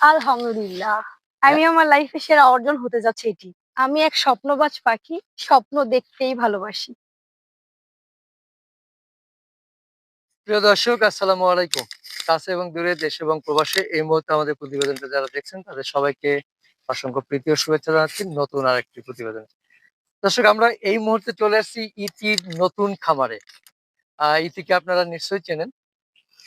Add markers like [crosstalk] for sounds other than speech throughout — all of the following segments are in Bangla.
আলহামদুলিল্লাহ। আমি আমার লাইফে সেরা অর্জন হতে যাচ্ছে এটি। আমি এক স্বপ্নবাজ পাখি স্বপ্ন দেখতেই ভালোবাসি। প্রিয় দর্শক আসসালামু আলাইকুম। কাছে এবং দূরে দেশ এবং প্রবাসে এই মুহূর্তে আমাদের প্রতিবেদনটা যারা দেখছেন তাদের সবাইকে অসংখ্য প্রীতি ও শুভেচ্ছা জানাচ্ছি। নতুন আর একটি প্রতিবেদন। দর্শক আমরা এই মুহূর্তে চলে আসছি ইতির নতুন খামারে। আহ ইতিকে আপনারা নিশ্চয়ই চেনেন।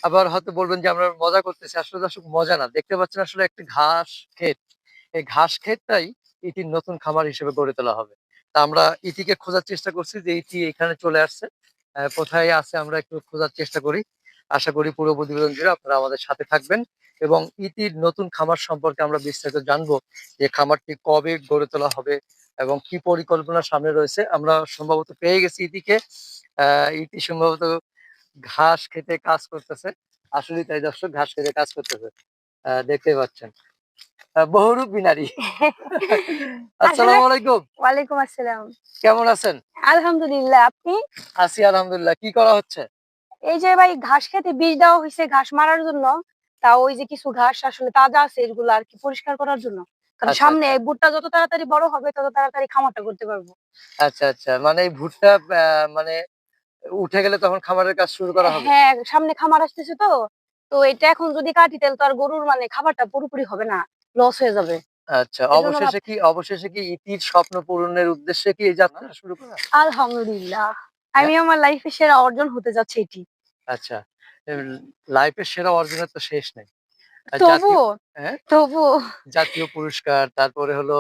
আবার হয়তো বলবেন যে আমরা মজা করতেছি। আসলে দর্শক, মজা না। দেখতে পাচ্ছেন আসলে একটি ঘাস ক্ষেত। এই ঘাস ক্ষেতটাই ইতির নতুন খামার হিসেবে গড়ে তোলা হবে। তা আমরা ইতিকে খোঁজার চেষ্টা করছি যে ইতি এখানে চলে আসছে। কোথায় আছে আমরা একটু খোঁজার চেষ্টা করি। আশা করি পুরো প্রতিবেদন জুড়ে আপনারা আমাদের সাথে থাকবেন এবং ইতির নতুন খামার সম্পর্কে আমরা বিস্তারিত জানব যে খামারটি কবে গড়ে তোলা হবে এবং কি পরিকল্পনা সামনে রয়েছে। আমরা সম্ভবত পেয়ে গেছি ইতিকে আহ ইতি সম্ভবত ঘাস খেতে কাজ করতেছে। আসলে তাই দর্শক ঘাস খেতে কাজ করতেছে। দেখতে পাচ্ছেন। বহুরূপ বিনারী [laughs] আসসালামু আলাইকুম। ওয়ালাইকুম আসসালাম। কেমন আছেন? আলহামদুলিল্লাহ আপনি? আছি আলহামদুলিল্লাহ। কি করা হচ্ছে? এই যে ভাই ঘাস খেতে বীজ দেওয়া হয়েছে ঘাস মারার জন্য। তা ওই যে কিছু ঘাস আসলে তাজা আছে এগুলো আর কি পরিষ্কার করার জন্য। কারণ আচ্ছা, সামনে আচ্ছা। ভুট্টা যত তাড়াতাড়ি বড় হবে তত তাড়াতাড়ি খামারটা করতে পারব। আচ্ছা আচ্ছা। মানে এই ভুট্টা মানে উঠে গেলে তখন খাবারের কাজ শুরু করা হবে। হ্যাঁ সামনে খামার আসতেছে তো। তো এটা এখন যদি কাটি তাহলে তো আর গরুর মানে খাবারটা পুরোপুরি হবে না লস হয়ে যাবে। আচ্ছা অবশেষে কি অবশেষে কি ইতির স্বপ্ন পূরণের উদ্দেশ্যে কি এই যাত্রা শুরু করা? আলহামদুলিল্লাহ। আমি আমার লাইফে সেরা অর্জন হতে যাচ্ছে এটি। আচ্ছা লাইফের সেরা অর্জনের তো শেষ নেই। আর তবু হ্যাঁ? তবু জাতীয় পুরস্কার তারপরে হলো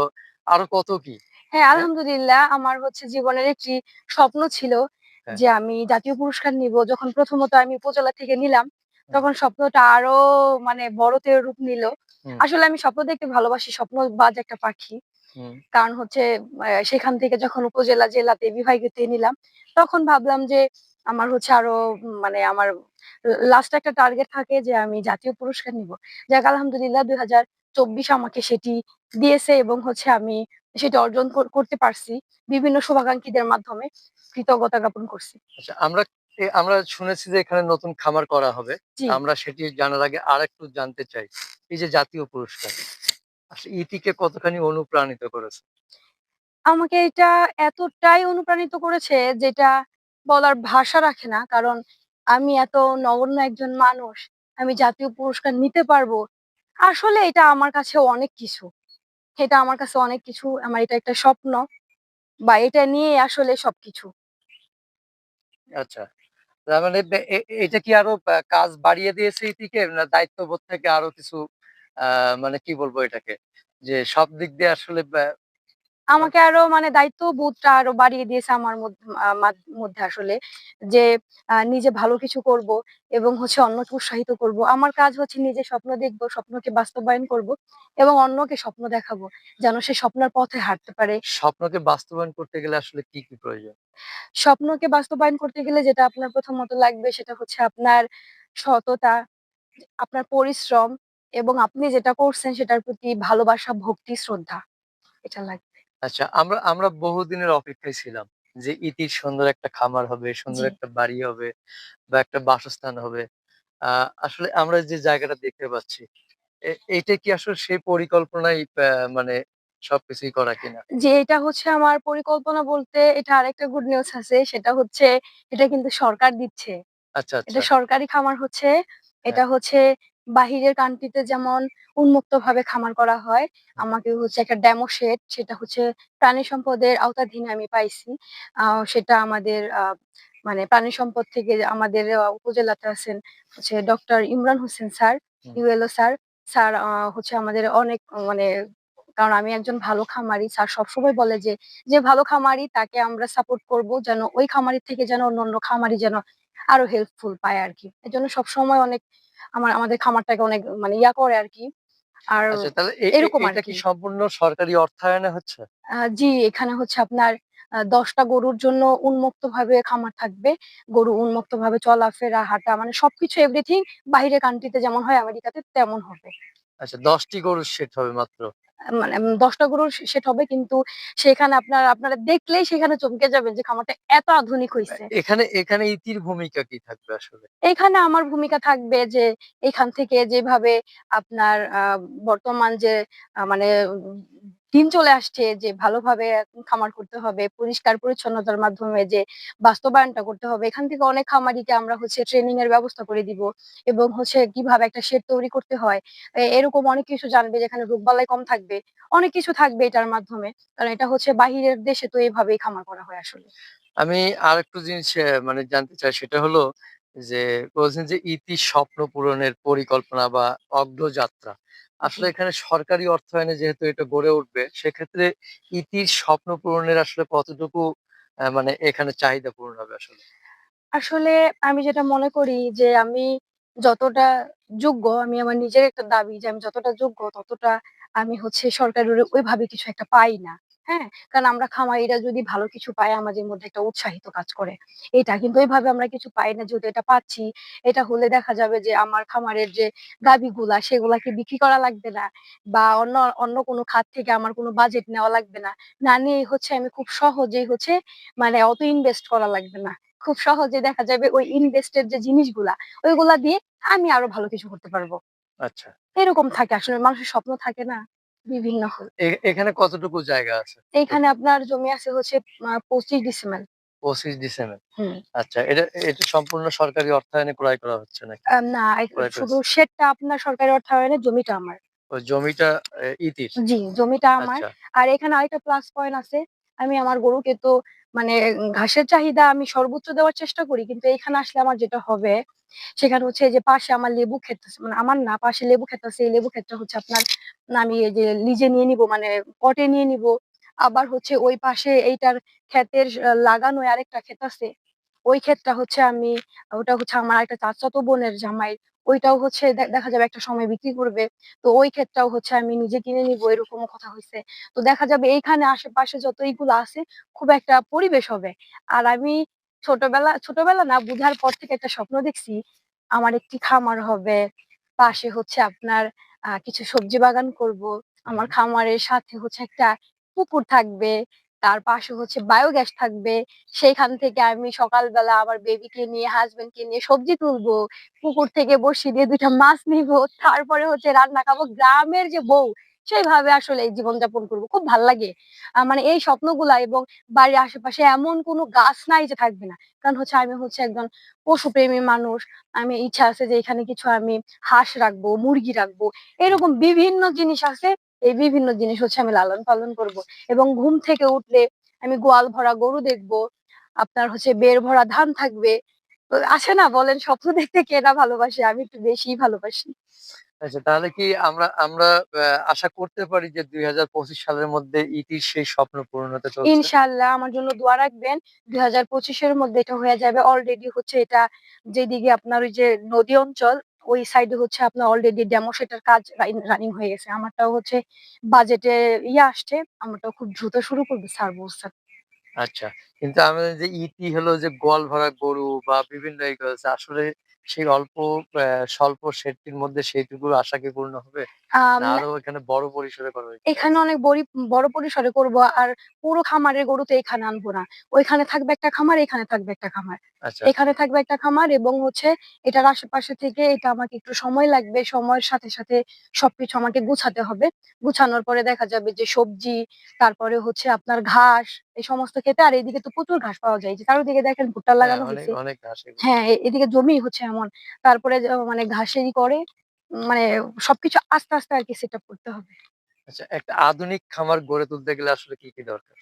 আরও কত কি? হ্যাঁ আলহামদুলিল্লাহ আমার হচ্ছে জীবনের একটি স্বপ্ন ছিল হ্যাঁ। যে আমি জাতীয় পুরস্কার নিব যখন প্রথমত আমি উপজেলা থেকে নিলাম তখন স্বপ্নটা আরও মানে বড়তে রূপ নিল। আসলে আমি স্বপ্ন দেখতে ভালোবাসি স্বপ্ন বাজ একটা পাখি। কারণ হচ্ছে সেখান থেকে যখন উপজেলা জেলাতে বিভাগীয়তে নিলাম তখন ভাবলাম যে আমার হচ্ছে আরও মানে আমার লাস্ট একটা টার্গেট থাকে যে আমি জাতীয় পুরস্কার নিব। যাক আলহামদুলিল্লাহ দুই হাজার চব্বিশ আমাকে সেটি দিয়েছে এবং হচ্ছে আমি সেটা অর্জন করতে পারছি। বিভিন্ন শুভাকাঙ্ক্ষীদের মাধ্যমে কৃতজ্ঞতা জ্ঞাপন করছি। আচ্ছা আমরা আমরা শুনেছি যে এখানে নতুন খামার করা হবে। আমরা সেটি জানার আগে আর একটু জানতে চাই এই যে জাতীয় পুরস্কার। আসলে ইতিকে কতখানি অনুপ্রাণিত করেছে? আমাকে এটা এতটাই অনুপ্রাণিত করেছে যেটা বলার ভাষা রাখে না। কারণ আমি এত নগণ্য একজন মানুষ আমি জাতীয় পুরস্কার নিতে পারব। আসলে এটা আমার কাছে অনেক কিছু। এটা আমার কাছে অনেক কিছু, আমার এটা একটা স্বপ্ন বা এটা নিয়ে আসলে সবকিছু। আচ্ছা। তার মানে এটা কি আরও কাজ বাড়িয়ে দিয়েছে ইতিকে? দায়িত্ববোধ থেকে আরও কিছু মানে কি বলব এটাকে? যে সব দিক দিয়ে আসলে আমাকে আরও মানে দায়িত্ব বোধটা আরও বাড়িয়ে দিয়েছে আমার মধ্য- আসলে। যে নিজে ভালো কিছু করব এবং হচ্ছে অন্যকে উৎসাহিত করব। আমার কাজ হচ্ছে নিজে স্বপ্ন দেখব স্বপ্নকে বাস্তবায়ন করব এবং অন্যকে স্বপ্ন দেখাবো যেন সে স্বপ্নের পথে হাঁটতে পারে। স্বপ্নকে বাস্তবায়ন করতে গেলে আসলে কি কি প্রয়োজন? স্বপ্নকে বাস্তবায়ন করতে গেলে যেটা আপনার প্রথমত লাগবে সেটা হচ্ছে আপনার সততা আপনার পরিশ্রম এবং আপনি যেটা করছেন সেটার প্রতি ভালোবাসা ভক্তি শ্রদ্ধা। এটা লাগবে। আচ্ছা আমরা আমরা বহুদিনের অপেক্ষায় ছিলাম যে ইতির সুন্দর একটা খামার হবে সুন্দর জি। একটা বাড়ি হবে বা একটা বাসস্থান হবে। আহ আসলে আমরা যে জায়গাটা দেখতে পাচ্ছি এ- এইটা কি আসলে সেই পরিকল্পনাই আহ, মানে সবকিছুই করা কিনা? যে এটা হচ্ছে আমার পরিকল্পনা বলতে এটা আরেকটা গুড নিউজ আছে সেটা হচ্ছে এটা কিন্তু সরকার দিচ্ছে। আচ্ছা এটা আচ্ছা। সরকারি খামার হচ্ছে এটা হচ্ছে বাহিরের কান্ট্রিতে যেমন উন্মুক্ত ভাবে খামার করা হয় আমাকে হচ্ছে একটা ডেমো শেড সেটা হচ্ছে প্রাণী সম্পদের আওতাধীনে আমি পাইছি। সেটা আমাদের মানে প্রাণী সম্পদ থেকে আমাদের উপজেলাতে আছেন হচ্ছে doctor Imran Hossain sir. ULO sir. Sir হচ্ছে আমাদের অনেক মানে কারণ আমি একজন ভালো খামারি স্যার সবসময় বলে যে যে ভালো খামারি তাকে আমরা সাপোর্ট করব যেন ওই খামারি থেকে যেন অন্য অন্য খামারি যেন আরও হেল্পফুল পায় আর কি এজন্য জন্য সবসময় অনেক আমার আমাদের খামারটাকে অনেক মানে ইয়া করে আর কি আর আচ্ছা এ- এ- এরকম আর কি কি। সম্পূর্ণ সরকারি অর্থায়নে হচ্ছে? জি এখানে হচ্ছে আপনার দশটা গরুর জন্য উন্মুক্ত ভাবে খামার থাকবে। গরু উন্মুক্ত ভাবে চলাফেরা হাঁটা মানে সবকিছু এভরিথিং বাইরে কান্ট্রিতে যেমন হয় আমেরিকাতে তেমন হবে। আচ্ছা ১০ টি গরুর সেট হবে মাত্র। মানে দশটা ১০ টা গরুর সেট হবে কিন্তু সেখানে আপনার আপনারা দেখলেই সেখানে চমকে যাবেন যে খামারটা এত আধুনিক হয়েছে এখানে এখানে ইতির ভূমিকা কি থাকবে আসলে? এখানে আমার ভূমিকা থাকবে যে এখান থেকে যেভাবে আপনার বর্তমান যে মানে দিন চলে আসছে যে ভালোভাবে খামার করতে হবে, পরিষ্কার পরিচ্ছন্নতার মাধ্যমে যে বাস্তবায়নটা করতে হবে। এখান থেকে অনেক খামারিকে আমরা হচ্ছে ট্রেনিং এর ব্যবস্থা করে দিব এবং হচ্ছে কীভাবে একটা শেড তৈরি করতে হয়। এরকম অনেক কিছু জানবে যেখানে রোগবালাই কম থাকবে। অনেক কিছু থাকবে এটার মাধ্যমে। কারণ এটা হচ্ছে বাহিরের দেশে তো এভাবেই খামার করা হয় আসলে। আমি আরেকটু জিনিস অ্যা মানে জানতে চাই সেটা হলো যে বলছেন যে ইতি স্বপ্ন পূরণের পরিকল্পনা বা অগ্রযাত্রা। আসলে এখানে সরকারি অর্থায়নে যেহেতু এটা গড়ে উঠবে সেক্ষেত্রে ইতির স্বপ্ন পূরণের আসলে কতটুকু মানে এখানে চাহিদা পূরণ হবে আসলে? আসলে আমি যেটা মনে করি যে আমি যতটা যোগ্য, আমি আমার নিজের একটা দাবি যে আমি যতটা যোগ্য ততটা আমি হচ্ছে সরকারের ওইভাবে কিছু একটা পাই না। হ্যাঁ? কারণ আমরা খামারিরা যদি ভালো কিছু পাই আমাদের মধ্যে একটা উৎসাহিত কাজ করে। এটা কিন্তু ওইভাবে আমরা কিছু পাই না যেহেতু এটা পাচ্ছি, এটা হলে দেখা যাবে যে আমার খামারের যে গাভীগুলা সেগুলাকে বিক্রি করা লাগবে না বা অন্য অন্য কোনো খাত থেকে আমার কোনো বাজেট নেওয়া লাগবে না। না নিয়ে হচ্ছে আমি খুব সহজেই হচ্ছে মানে অত ইনভেস্ট করা লাগবে না। খুব সহজে দেখা যাবে ওই ইনভেস্টেড যে জিনিসগুলা, ওইগুলা দিয়ে আমি আরও ভালো কিছু করতে পারব। আচ্ছা। এরকম থাকে আসলে মানুষের স্বপ্ন থাকে না? বিভিন্ন এখানে কতটুকু জায়গা আছে? এখানে আপনার জমি আছে হচ্ছে পঁচিশ ২৫ ডিসিমেল। ২৫ ডিসেম্বর। আচ্ছা এটা এটা সম্পূর্ণ সরকারি অর্থায়নে ক্রয় করা হচ্ছে নাকি? না শুধু সেটটা আপনার সরকারি অর্থায়নে, জমিটা আমার। জমিটা এ ইতির? জি, জমিটা আমার। আচ্ছা, আর এখানে আরেকটা প্লাস পয়েন্ট আছে। আমি আমার গরুকে তো মানে ঘাসের চাহিদা আমি সর্বোচ্চ দেওয়ার চেষ্টা করি। কিন্তু এইখানে আসলে আমার যেটা হবে, সেখানে হচ্ছে যে পাশে আমার লেবু ক্ষেত মানে আমার না, পাশে লেবু ক্ষেত আছে। এই লেবু ক্ষেতটা হচ্ছে আপনার আমি এই যে লিজে নিয়ে নিবো মানে পটে নিয়ে নিব আবার হচ্ছে ওই পাশে এইটার ক্ষেতের লাগানো আরেকটা ক্ষেত আছে। ওই ক্ষেতটা হচ্ছে আমি ওটা হচ্ছে আমার একটা চাচাতো বোনের জামাই। ওইটাও হচ্ছে দেখা যাবে একটা সময় বিক্রি করবে। তো ওই ক্ষেত্রেও হচ্ছে আমি নিজে কিনে নিবো এরকমও কথা হয়েছে তো দেখা যাবে এইখানে আশেপাশে যত এইগুলো আছে খুব একটা পরিবেশ হবে। আর আমি ছোটবেলা ছোটবেলা না বুঝার পর থেকে একটা স্বপ্ন দেখছি, আমার একটি খামার হবে। পাশে হচ্ছে আপনার কিছু সবজি বাগান করব। আমার খামারের সাথে হচ্ছে একটা পুকুর থাকবে। তার পাশে হচ্ছে বায়োগ্যাস থাকবে। সেইখান থেকে আমি সকালবেলা আমার বেবিকে নিয়ে হাসব্যান্ডকে নিয়ে সবজি তুলবো। পুকুর থেকে বড়শি দিয়ে ২ টা মাছ নিবো। তারপরে হচ্ছে রান্না খাব। গ্রামের যে বউ সেইভাবে আসলে এই জীবনযাপন করব খুব ভালো লাগে। মানে এই স্বপ্নগুলা এবং বাড়ির আশেপাশে এমন কোনো গাছ নাই যে থাকবে না। কারণ হচ্ছে আমি হচ্ছে একজন পশুপ্রেমী মানুষ। আমি ইচ্ছা আছে যে এখানে কিছু আমি হাঁস রাখব, মুরগি রাখব। এরকম বিভিন্ন জিনিস আছে। এই বিভিন্ন জিনিস হচ্ছে আমি লালন-পালন করব। এবং ঘুম থেকে উঠলে আমি গোয়াল ভরা গরু দেখব। আপনার হচ্ছে বের ভরা ধান থাকবে। আছে না বলেন স্বপ্ন দেখতে কে না ভালোবাসে? আমি একটু বেশিই ভালোবাসি। আচ্ছা তাহলে কি আমরা আমরা আশা করতে পারি যে ২০২৫ সালের মধ্যে ইতির সেই স্বপ্ন পূরণ হতে চলছে? ইনশাআল্লাহ আমার জন্য দোয়া রাখবেন। ২০২৫ এর মধ্যে এটা হয়ে যাবে। অলরেডি হচ্ছে এটা যেদিকে আপনার ওই যে নদী অঞ্চল, ওই সাইডে হচ্ছে আপনার অলরেডি ডেমো সেটার কাজ রানিং হয়ে গেছে। আমারটাও হচ্ছে বাজেটে ইয়ে আসছে। আমারটাও খুব দ্রুত শুরু করবে স্যার। আচ্ছা। কিন্তু আমাদের যে ইতি হলো যে গোয়াল ভরা গরু বা বিভিন্ন আসলে সেই অল্প স্বল্প সেটটির মধ্যে সেইটুকু আশা কি পূর্ণ হবে? আরও এখানে বড় পরিসরে করার এখানে অনেক বড়ি বড় পরিসরে করব। আর পুরো খামারের গরু তো এখানে আনব না। ওইখানে থাকবে একটা খামার, এখানে থাকবে একটা খামার। আচ্ছা, এখানে থাকবে একটা খামার এবং হচ্ছে এটার আশেপাশে থেকে এটা আমাকে একটু সময় লাগবে। সময়ের সাথে, সাথে সবকিছু আমাকে গুছাতে হবে। গুছানোর পরে দেখা যাবে যে সবজি, তারপরে হচ্ছে আপনার ঘাস, এই সমস্ত ক্ষেতে আর এদিকে তো প্রচুর ঘাস পাওয়া যায়। যে চারদিকে দেখেন ভুট্টা হ্যাঁ লাগানো এগুলো। হ্যাঁ, এদিকে জমি হচ্ছে এমন। তারপরে মানে ঘাসেরই করে মানে সবকিছু আস্তে, আস্তে আরকি সেটআপ করতে হবে। আচ্ছা একটা আধুনিক খামার গড়ে তুলতে গেলে আসলে কি, কি দরকার?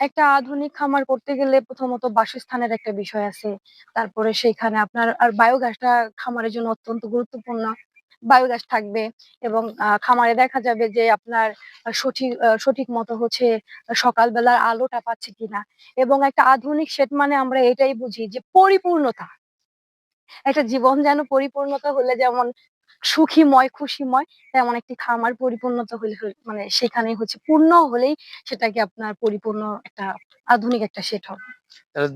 একটা আধুনিক খামার করতে গেলে প্রথমত বাসস্থানের একটা বিষয় আছে। তারপরে সেইখানে আপনার আর বায়োগ্যাসটা খামারের জন্য অত্যন্ত গুরুত্বপূর্ণ। বায়োগ্যাস থাকবে এবং খামারে দেখা যাবে যে আপনার সঠিক সঠিক মতো হচ্ছে সকালবেলার আলোটা পাচ্ছে কিনা এবং একটা আধুনিক শেড মানে আমরা এটাই বুঝি যে পরিপূর্ণতা। একটা জীবন যেন পরিপূর্ণতা হলে যেমন সুখীময়, খুশিময় তেমন একটি খামার পরিপূর্ণত হলে মানে সেখানে হচ্ছে পূর্ণ হলেই সেটাকে আপনার পরিপূর্ণ একটা আধুনিক একটা সেট হবে।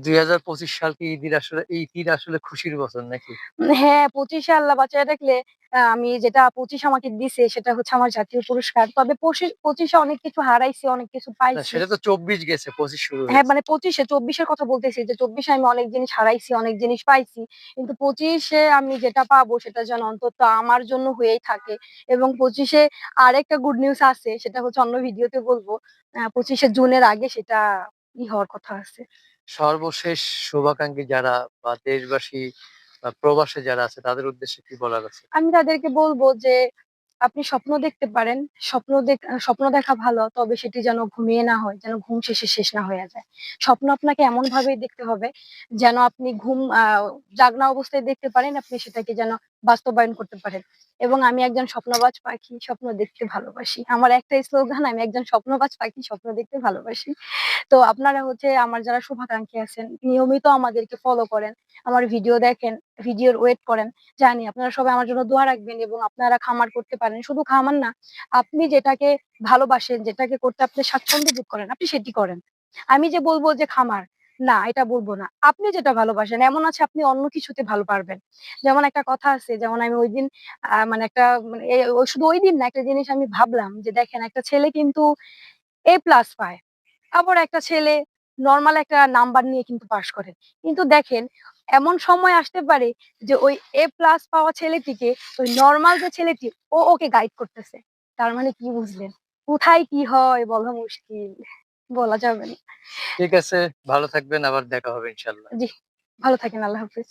দুই হাজার পঁচিশ সাল কি ঈদের আসলে এই ঈদ আসলে খুশির বছর নাকি হ্যাঁ, ২৫ এ আল্লাহ বাঁচায় রাখলে আ আমি যেটা ২৫ আমাকে দিছে সেটা হচ্ছে আমার জাতীয় পুরস্কার। তবে পঁচি ২৫ এ অনেক কিছু হারাইছি, অনেক কিছু পাইছি। সেটা তো চব্বিশ গেছে পঁচিশ শুরু হ্যাঁ, মানে ২৫ এ ২৪ এর কথা বলতেছি যে ২৪ এ আমি অনেক জিনিস হারাইছি, অনেক জিনিস পাইছি। কিন্তু পঁচিশে আমি যেটা পাবো সেটা যেন অন্তত আমার জন্য হয়েই থাকে এবং ২৫ এ আরেকটা গুড নিউজ আছে সেটা হচ্ছে অন্য ভিডিওতে বলব। আ ২৫ এ জুনের আগে সেটা ই হওয়ার কথা আছে। সর্বশেষ শুভাকাঙ্ক্ষী যারা বা দেশবাসী বা প্রবাসে যারা আছে তাদের উদ্দেশ্যে কি বলার আছে আমি তাদেরকে বলব যে, আপনি স্বপ্ন দেখতে পারেন। স্বপ্ন দেখ স্বপ্ন দেখা ভালো। তবে সেটি যেন ঘুমিয়ে না হয়, যেন ঘুম শেষে শেষ না হয়ে যায়। স্বপ্ন আপনাকে এমন ভাবেই দেখতে হবে যেন আপনি ঘুম আ জাগনা অবস্থায় দেখতে পারেন, আপনি সেটাকে যেন বাস্তবায়ন করতে পারেন। এবং আমি একজন স্বপ্নবাজ পাখি, স্বপ্ন দেখতে ভালোবাসি। আমার একটাই স্লোগান, আমি একজন স্বপ্নবাজ পাখি, স্বপ্ন দেখতে ভালোবাসি। তো আপনারা হচ্ছে আমার যারা শুভাকাঙ্ক্ষী আছেন, নিয়মিত আমাদেরকে ফলো করেন। আমার ভিডিও দেখেন, ভিডিওর ওয়েট করেন। জানি আপনারা সবাই আমার জন্য দোয়া রাখবেন এবং আপনারা খামার করতে পারেন। শুধু খামার না, আপনি যেটাকে ভালোবাসেন, যেটাকে করতে আপনি স্বাচ্ছন্দ্য বোধ করেন, আপনি সেটি করেন। আমি যে বলব যে খামার, না এটা বলব না। আপনি যেটা ভালোবাসেন, এমন আছে আপনি অন্য কিছুতে ভালো পারবেন। যেমন একটা কথা আছে, যেমন আমি ঐদিন আ মানে একটা মানে শুধু ঐদিন না, একটা জিনিস আমি ভাবলাম যে দেখেন একটা ছেলে কিন্তু এ প্লাস পায়। আবার একটা ছেলে নর্মাল একটা নাম্বার নিয়ে কিন্তু পাস করে। কিন্তু দেখেন এমন সময় আসতে পারে যে ওই এ প্লাস পাওয়া ছেলেটিকে ওই নর্মাল যে ছেলেটি ও ওকে গাইড করতেছে। তার মানে কি বুঝলেন? কোথায় কি হয় বলা মুশকিল। বলা যাবে না। ঠিক আছে ভালো থাকবেন আবার দেখা হবে ইনশাল্লাহ জি, ভালো থাকেন। আল্লাহ হাফেজ।